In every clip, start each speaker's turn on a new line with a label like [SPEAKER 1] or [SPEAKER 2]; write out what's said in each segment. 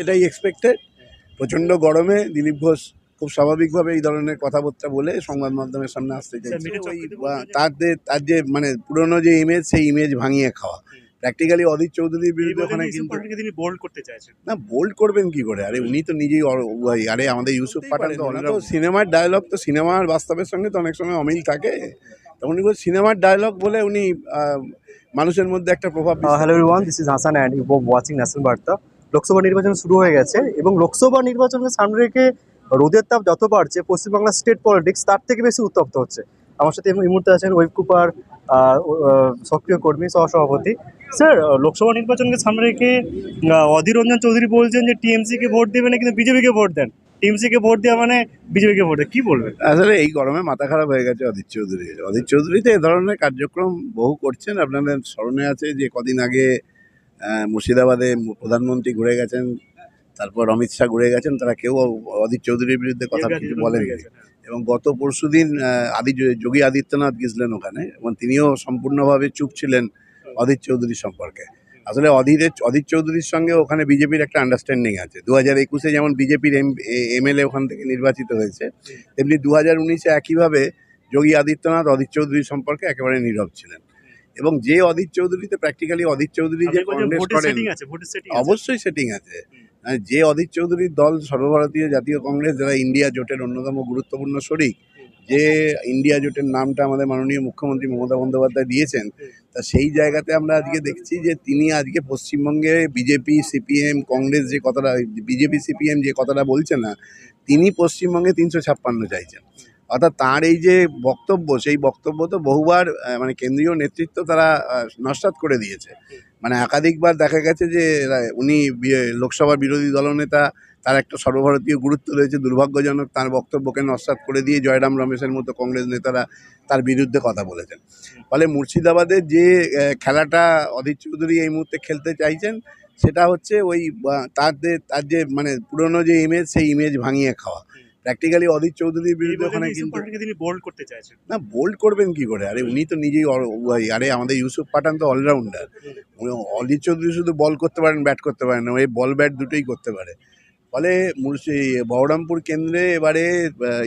[SPEAKER 1] এটাই এক্সপেক্টেড প্রচণ্ড গরমে দিলীপ ঘোষ খুব স্বাভাবিকভাবে এই ধরনের কথাবার্তা বলে সংবাদ মাধ্যমের সামনে আসতে চাইছে। ওই তার যে তার যে মানে পুরনো যে ইমেজ সেই ইমেজ ভাঙিয়ে খাওয়া। প্র্যাকটিক্যালি অদিত চৌধুরীর বিরুদ্ধে ওখানে কিন্তু
[SPEAKER 2] তিনি বোল্ড করতে চাইছেন।
[SPEAKER 1] না বোল্ড করবেন কি করে? আরে উনি তো নিজেই আরে আমাদের ইউসুফ পাঠান তো তো সিনেমার ডায়লগ তো সিনেমার বাস্তবের সঙ্গে তো অনেক সময় অমিল থাকে। তো উনি সিনেমার ডায়লগ বলে উনি মানুষের মধ্যে একটা প্রভাব
[SPEAKER 3] hello everyone this is Hasan and you watching national Barta Lok Sabha নির্বাচন শুরু হয়ে গেছে এবং লোকসভা নির্বাচনকে সামনে রেখে রোদের তাপ যত বাড়ছে, পশ্চিমবাংলার স্টেট পলিটিক্স তার থেকে বেশি উত্তপ্ত হচ্ছে। আমার সাথে এই মুহূর্তে আছেন ওয়েব কুপার সক্রিয় কর্মী, সহসভাপতি। স্যার লোকসভা নির্বাচনকে সামনে রেখে অধীর রঞ্জন চৌধুরী বলছেন যে টিএমসি কে ভোট দেবে না কিন্তু বিজেপিকে ভোট দেন? টিএমসি কে ভোট দেওয়া মানে বিজেপিকে ভোট দেয় কি বলবেন?
[SPEAKER 1] আসলে এই গরমে মাথা খারাপ হয়ে গেছে অদিত চৌধুরী। অদিত চৌধুরী তো এ ধরনের কার্যক্রম বহু করছেন। আপনাদের স্মরণে আছে যে কদিন আগে মুর্শিদাবাদে প্রধানমন্ত্রী ঘুরে গেছেন তারপর অমিত শাহ ঘুরে গেছেন তারা কেউ অদিত চৌধুরীর বিরুদ্ধে কথা কিছু বলেন এবং গত পরশুদিন আহ, আদি যোগী আদিত্যনাথ গেছিলেন ওখানে এবং তিনিও সম্পূর্ণভাবে চুপ ছিলেন অদিত চৌধুরীর সম্পর্কে। আসলে অধীরের অদিত চৌধুরীর সঙ্গে ওখানে বিজেপির একটা আন্ডারস্ট্যান্ডিং আছে। দু হাজার একুশে যেমন বিজেপির এম এমএলএ ওখান থেকে নির্বাচিত হয়েছে তেমনি দু হাজার উনিশে একইভাবে যোগী আদিত্যনাথ অদিত চৌধুরী সম্পর্কে একেবারে নীরব ছিলেন। এবং যে অদিত চৌধুরীতে প্র্যাকটিক্যালি অদিত চৌধুরী যে কংগ্রেস করেন অবশ্যই সেটিং আছে। আর যে অদিত চৌধুরীর দল সর্বভারতীয় জাতীয় কংগ্রেস যারা ইন্ডিয়া জোটের অন্যতম গুরুত্বপূর্ণ শরিক যে ইন্ডিয়া জোটের নামটা আমাদের মাননীয় মুখ্যমন্ত্রী মমতা বন্দ্যোপাধ্যায় দিয়েছেন তা সেই জায়গাতে আমরা আজকে দেখছি যে তিনি আজকে পশ্চিমবঙ্গে বিজেপি সিপিএম কংগ্রেস যে কথাটা বিজেপি সিপিএম যে কথাটা বলছে না তিনি পশ্চিমবঙ্গে তিনশো ছাপ্পান্ন চাইছেন। অর্থাৎ তার এই যে বক্তব্য, সেই বক্তব্য তো বহুবার মানে কেন্দ্রীয় নেতৃত্ব তারা নস্যাৎ করে দিয়েছে। মানে একাধিকবার দেখা গেছে যে উনি লোকসভার বিরোধী দলনেতা, তার একটা সর্বভারতীয় গুরুত্ব রয়েছে, দুর্ভাগ্যজনক তার বক্তব্যকে নস্যাৎ করে দিয়ে জয়রাম রমেশের মতো কংগ্রেস নেতারা তার বিরুদ্ধে কথা বলেছেন। ফলে মুর্শিদাবাদের যে খেলাটা অধীর চৌধুরী এই মুহূর্তে খেলতে চাইছেন, সেটা হচ্ছে ওই তার তার যে মানে পুরনো যে ইমেজ সেই ইমেজ ভাঙিয়ে খাওয়া। প্র্যাকটিক্যালি অধীর চৌধুরীর বিরুদ্ধে ওখানে কিন্তু
[SPEAKER 2] তিনি বোল্ড করতে চাইছেন।
[SPEAKER 1] না বোল্ড করবেন কি করে? আরে উনি তো নিজেই আরে আমাদের ইউসুফ পাঠান তো অলরাউন্ডার অলিত চৌধুরী শুধু বল করতে পারেন ব্যাট করতে পারেন না ওই বল ব্যাট দুটোই করতে পারে। ফলে মুর্শি বহরমপুর কেন্দ্রে এবারে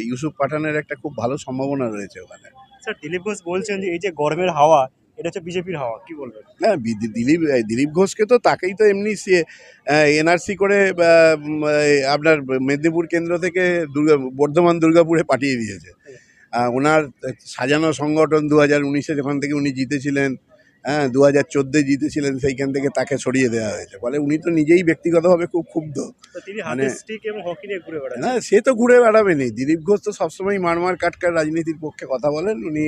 [SPEAKER 1] ইউসুফ পাঠানের একটা খুব ভালো সম্ভাবনা রয়েছে ওখানে।
[SPEAKER 2] স্যার দিলীপ ঘোষ বলছেন যে এই যে গরমের হাওয়া এটা হচ্ছে বিজেপির হাওয়া কি বলবেন?
[SPEAKER 1] না দিলীপ দিলীপ ঘোষকে তো তাকেই তো এমনি সে এনআরসি করে আপনার মেদিনীপুর কেন্দ্র থেকে দুর্গা বর্ধমান দুর্গাপুরে পাঠিয়ে দিয়েছে। ওনার সাজানো সংগঠন দু হাজার উনিশে যখন থেকে উনি জিতেছিলেন হ্যাঁ দু হাজার চোদ্দোয় জিতেছিলেন সেইখান থেকে তাকে সরিয়ে দেওয়া হয়েছে। ফলে উনি তো নিজেই ব্যক্তিগতভাবে খুব ক্ষুব্ধ।
[SPEAKER 2] তিনি
[SPEAKER 1] মানে- না সে তো ঘুরে বেড়াবেনই। দিলীপ ঘোষ তো সবসময় মারমার কাটকার রাজনীতির পক্ষে কথা বলেন উনি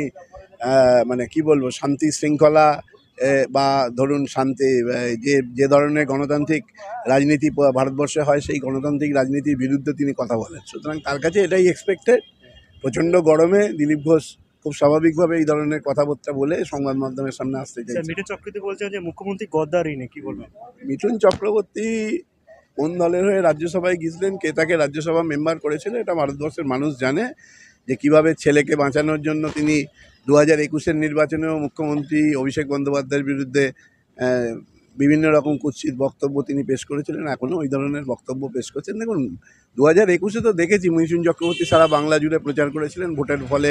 [SPEAKER 1] মানে কি বলব শান্তি শৃঙ্খলা বা ধরুন শান্তি যে যে ধরনের গণতান্ত্রিক রাজনীতি ভারতবর্ষে হয় সেই গণতান্ত্রিক রাজনীতির বিরুদ্ধে তিনি কথা বলেন। সুতরাং তার কাছে এটাই এক্সপেক্টেড প্রচণ্ড গরমে দিলীপ ঘোষ খুব স্বাভাবিকভাবে এই ধরনের কথাবার্তা বলে সংবাদ মাধ্যমের সামনে আসতে চাই
[SPEAKER 2] মিঠুন চক্রবর্তী বলছেন যে মুখ্যমন্ত্রী গদ্দারি নেই কি বলবেন?
[SPEAKER 1] মিঠুন চক্রবর্তী কোন দলের হয়ে রাজ্যসভায় গিয়েছিলেন কে তাকে রাজ্যসভা মেম্বার করেছিল এটা ভারতবর্ষের মানুষ জানে। যে কীভাবে ছেলেকে বাঁচানোর জন্য তিনি দু হাজার একুশের নির্বাচনেও মুখ্যমন্ত্রী অভিষেক বন্দ্যোপাধ্যায়ের বিরুদ্ধে বিভিন্ন রকম কুৎসিত বক্তব্য তিনি পেশ করেছিলেন। এখনও ওই ধরনের বক্তব্য পেশ করছেন। দেখুন দু হাজার একুশে তো দেখেছি মিঠুন চক্রবর্তী সারা বাংলা জুড়ে প্রচার করেছিলেন। ভোটের ফলে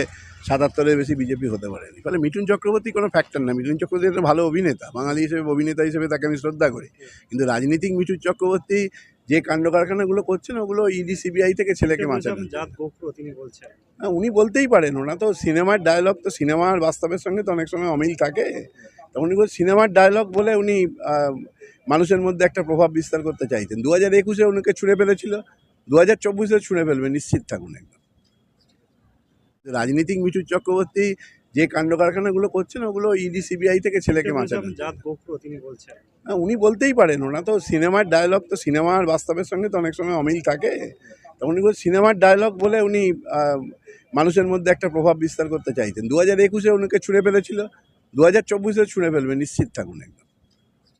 [SPEAKER 1] সাতাত্তরের বেশি বিজেপি হতে পারেনি। ফলে মিঠুন চক্রবর্তী কোনো ফ্যাক্টর না। মিঠুন চক্রবর্তী একটা ভালো অভিনেতা। বাঙালি হিসেবে, অভিনেতা হিসেবে তাকে আমি শ্রদ্ধা করি। কিন্তু রাজনীতিক মিঠুন চক্রবর্তী যে কাণ্ড কারখানাগুলো করছেন ওগুলো ইডি সিবিআই থেকে ছেলেকে বাঁচানো না, উনি বলতেই পারেন ওনা তো সিনেমার ডায়লগ তো সিনেমার বাস্তবের সঙ্গে তো অনেক সময় অমিল থাকে। তো উনি বল- সিনেমার ডায়লগ বলে উনি মানুষের মধ্যে একটা প্রভাব বিস্তার করতে চাইতেন। দু হাজার একুশে উনিকে ছুঁড়ে ফেলেছিল দু হাজার চব্বিশে ছুঁড়ে ফেলবে নিশ্চিত থাকুন একদম। রাজনীতিক মিঠু চক্রবর্তী যে কাণ্ড কারখানাগুলো করছেন ওগুলো ইডি সিবিআই থেকে ছেলেকে
[SPEAKER 2] বাঁচাবেন
[SPEAKER 1] হ্যাঁ উনি বলতেই পারেন ওনা তো সিনেমার ডায়লগ তো সিনেমার বাস্তবের সঙ্গে তো অনেক সময় অমিল থাকে। তো উনি বল- সিনেমার ডায়লগ বলে উনি মানুষের মধ্যে একটা প্রভাব বিস্তার করতে চাইতেন। দু হাজার একুশে উনিকে ছুঁড়ে ফেলেছিল দু হাজার চব্বিশে ছুঁড়ে ফেলবে নিশ্চিত থাকুন একদম।